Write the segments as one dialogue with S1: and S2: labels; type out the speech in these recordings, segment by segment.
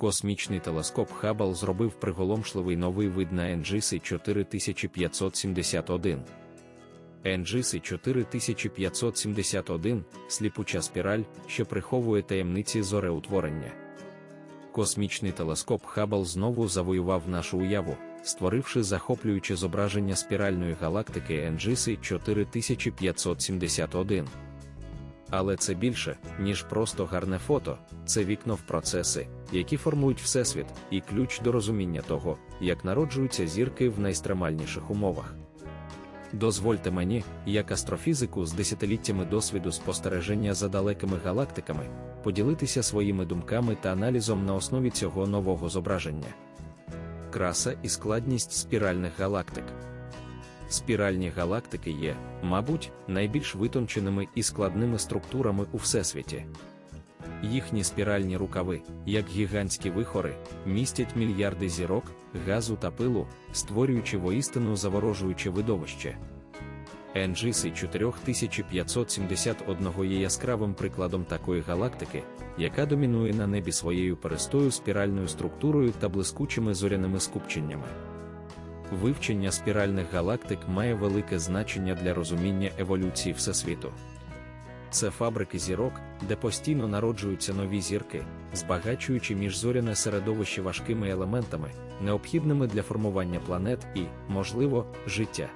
S1: Космічний телескоп Хаббл зробив приголомшливий новий вид на NGC 4571. NGC 4571 сліпуча спіраль, що приховує таємниці зореутворення. Космічний телескоп Хаббл знову завоював нашу уяву, створивши захоплююче зображення спіральної галактики NGC 4571. Але це більше, ніж просто гарне фото, це вікно в процеси, які формують Всесвіт, і ключ до розуміння того, як народжуються зірки в найстремальніших умовах. Дозвольте мені, як астрофізику з десятиліттями досвіду спостереження за далекими галактиками, поділитися своїми думками та аналізом на основі цього нового зображення. Краса і складність спіральних галактик. Спіральні галактики є, мабуть, найбільш витонченими і складними структурами у всесвіті. Їхні спіральні рукави, як гігантські вихори, містять мільярди зірок, газу та пилу, створюючи воістину заворожуюче видовище. NGC 4571 є яскравим прикладом такої галактики, яка домінує на небі своєю перестою спіральною структурою та блискучими зоряними скупченнями. Вивчення спіральних галактик має велике значення для розуміння еволюції Всесвіту. Це фабрики зірок, де постійно народжуються нові зірки, збагачуючи міжзоряне середовище важкими елементами, необхідними для формування планет і, можливо, життя.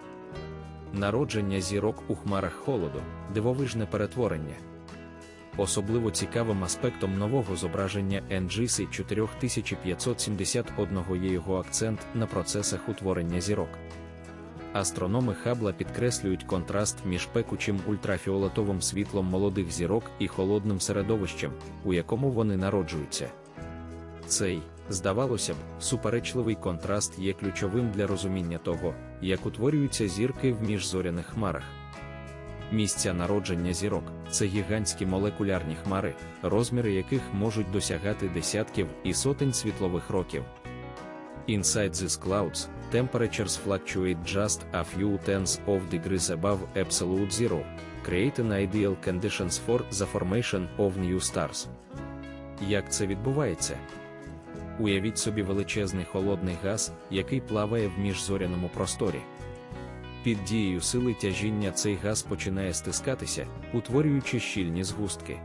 S1: Народження зірок у хмарах холоду, дивовижне перетворення. Особливо цікавим аспектом нового зображення NGC 4571 є його акцент на процесах утворення зірок. Астрономи Хабла підкреслюють контраст між пекучим ультрафіолетовим світлом молодих зірок і холодним середовищем, у якому вони народжуються. Цей, здавалося б, суперечливий контраст є ключовим для розуміння того, як утворюються зірки в міжзоряних хмарах. Місця народження зірок це гігантські молекулярні хмари, розміри яких можуть досягати десятків і сотень світлових років. Inside these clouds, temperatures fluctuate just a few tenths of degrees above absolute zero, creating ideal conditions for the formation of new stars. Як це відбувається? Уявіть собі величезний холодний газ, який плаває в міжзоряному просторі. Під дією сили тяжіння цей газ починає стискатися, утворюючи щільні згустки.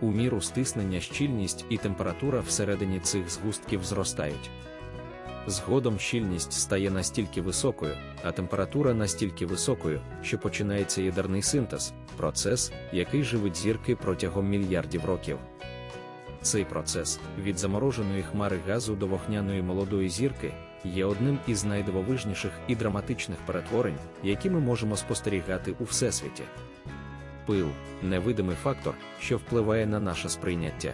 S1: У міру стиснення щільність і температура всередині цих згустків зростають. Згодом щільність стає настільки високою, а температура настільки високою, що починається ядерний синтез, процес, який живить зірки протягом мільярдів років. Цей процес від замороженої хмари газу до вогняної молодої зірки є одним із найдивовижніших і драматичних перетворень, які ми можемо спостерігати у всесвіті. Пил невидимий фактор, що впливає на наше сприйняття.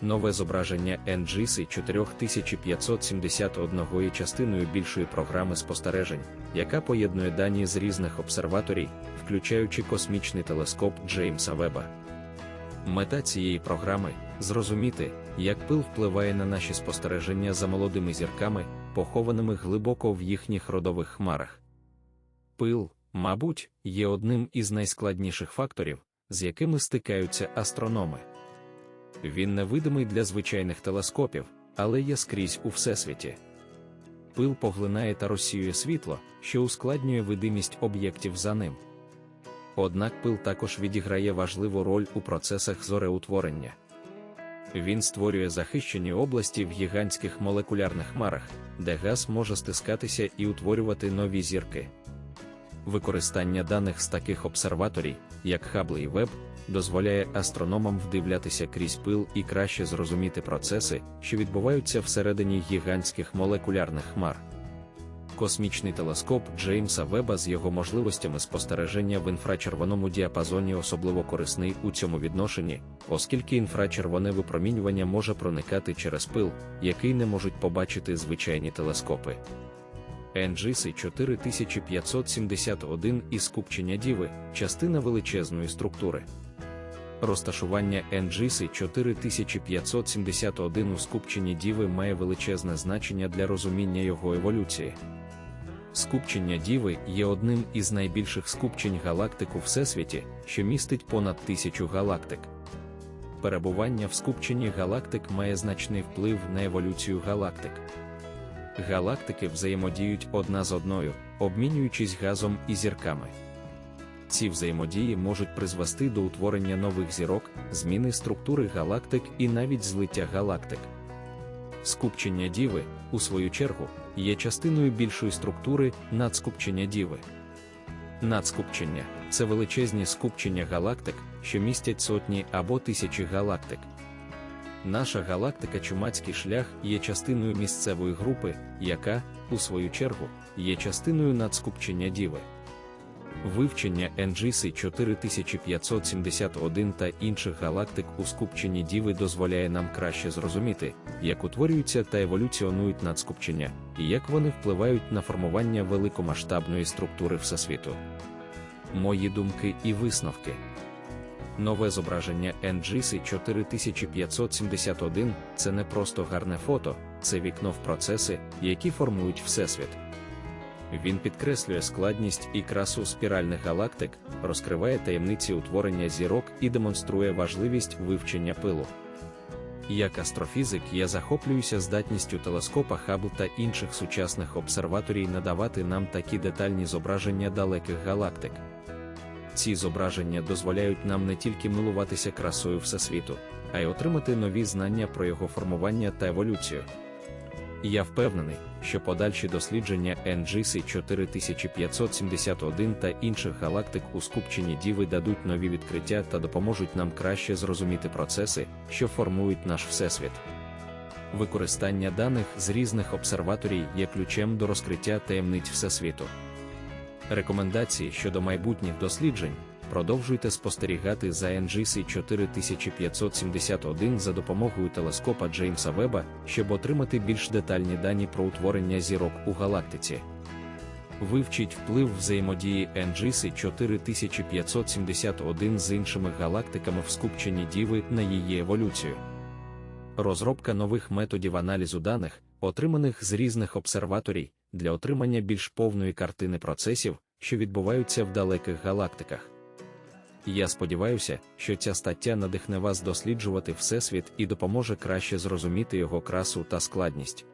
S1: Нове зображення NGC 4571 є частиною більшої програми спостережень, яка поєднує дані з різних обсерваторій, включаючи космічний телескоп Джеймса Веба. Мета цієї програми зрозуміти, як пил впливає на наші спостереження за молодими зірками, похованими глибоко в їхніх родових хмарах. Пил, мабуть, є одним із найскладніших факторів, з якими стикаються астрономи. Він невидимий для звичайних телескопів, але є скрізь у всесвіті. Пил поглинає та розсіює світло, що ускладнює видимість об'єктів за ним. Однак пил також відіграє важливу роль у процесах зореутворення. Він створює захищені області в гігантських молекулярних хмарах, де газ може стискатися і утворювати нові зірки. Використання даних з таких обсерваторій, як Хабл і Веб, дозволяє астрономам вдивлятися крізь пил і краще зрозуміти процеси, що відбуваються всередині гігантських молекулярних хмар. Космічний телескоп Джеймса Веба з його можливостями спостереження в інфрачервоному діапазоні особливо корисний у цьому відношенні, оскільки інфрачервоне випромінювання може проникати через пил, який не можуть побачити звичайні телескопи. NGC 4571 і скупчення діви частина величезної структури. Розташування NGC 4571 у скупченні діви має величезне значення для розуміння його еволюції. Скупчення Діви є одним із найбільших скупчень галактик у Всесвіті, що містить понад тисячу галактик. Перебування в скупченні галактик має значний вплив на еволюцію галактик. Галактики взаємодіють одна з одною, обмінюючись газом і зірками. Ці взаємодії можуть призвести до утворення нових зірок, зміни структури галактик і навіть злиття галактик. Скупчення діви, у свою чергу, є частиною більшої структури надскупчення діви. Надскупчення це величезні скупчення галактик, що містять сотні або тисячі галактик. Наша галактика Чумацький шлях є частиною місцевої групи, яка, у свою чергу, є частиною надскупчення діви. Вивчення NGC 4571 та інших галактик у скупченні діви дозволяє нам краще зрозуміти, як утворюються та еволюціонують надскупчення, і як вони впливають на формування великомасштабної структури Всесвіту. Мої думки і висновки. Нове зображення NGC 4571 це не просто гарне фото, це вікно в процеси, які формують Всесвіт. Він підкреслює складність і красу спіральних галактик, розкриває таємниці утворення зірок і демонструє важливість вивчення пилу. Як астрофізик я захоплююся здатністю телескопа Хаббл та інших сучасних обсерваторій надавати нам такі детальні зображення далеких галактик. Ці зображення дозволяють нам не тільки милуватися красою Всесвіту, а й отримати нові знання про його формування та еволюцію. Я впевнений, що подальші дослідження NGC 4571 та інших галактик у скупченні Діви дадуть нові відкриття та допоможуть нам краще зрозуміти процеси, що формують наш Всесвіт. Використання даних з різних обсерваторій є ключем до розкриття таємниць Всесвіту. Рекомендації щодо майбутніх досліджень продовжуйте спостерігати за NGC 4571 за допомогою телескопа Джеймса Веба, щоб отримати більш детальні дані про утворення зірок у галактиці. Вивчіть вплив взаємодії NGC 4571 з іншими галактиками в скупченні Діви на її еволюцію. Розробка нових методів аналізу даних, отриманих з різних обсерваторій, для отримання більш повної картини процесів, що відбуваються в далеких галактиках. Я сподіваюся, що ця стаття надихне вас досліджувати Всесвіт і допоможе краще зрозуміти його красу та складність.